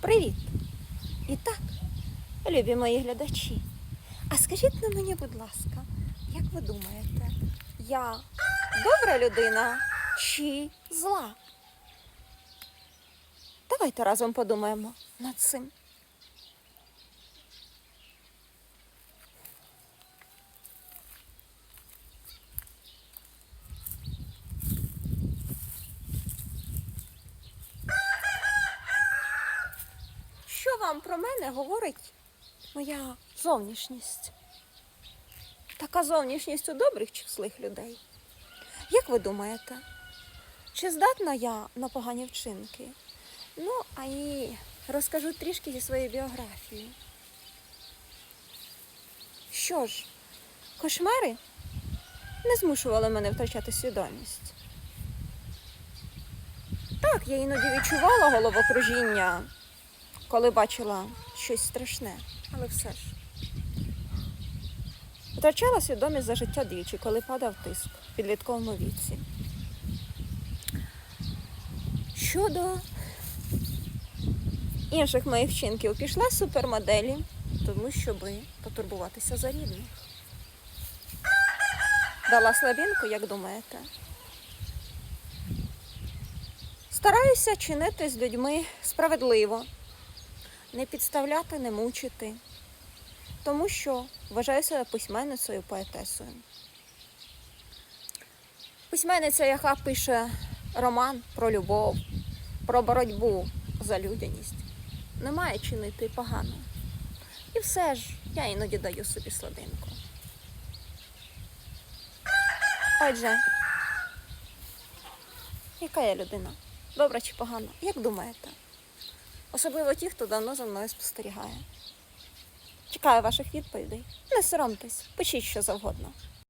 Привіт! І так, любі мої глядачі. А скажіть на мені, будь ласка, як ви думаєте, я добра людина чи зла? Давайте разом подумаємо над цим. Що вам про мене говорить моя зовнішність? Така зовнішність у добрих чи злих людей? Як ви думаєте, чи здатна я на погані вчинки? Ну, а і розкажу трішки зі своєї біографії. Що ж, кошмари не змушували мене втрачати свідомість. Так, я іноді відчувала головокружіння, коли бачила щось страшне, але все ж. Втрачала свідомість за життя двічі, коли падав тиск в підлітковому віці. Щодо інших моїх вчинків, пішла супермоделі, тому щоби потурбуватися за рідних. Дала слабінку, як думаєте? Стараюся чинити з людьми справедливо, не підставляти, не мучити, тому що вважаю себе письменницею поетесою. Письменниця, яка пише роман про любов, про боротьбу за людяність, не має чинити погано. І все ж я іноді даю собі сладинку. Отже, яка я людина? Добра чи погана? Як думаєте? Особливо ті, хто давно за мною спостерігає. Чекаю ваших відповідей. Не соромтесь, пишіть що завгодно.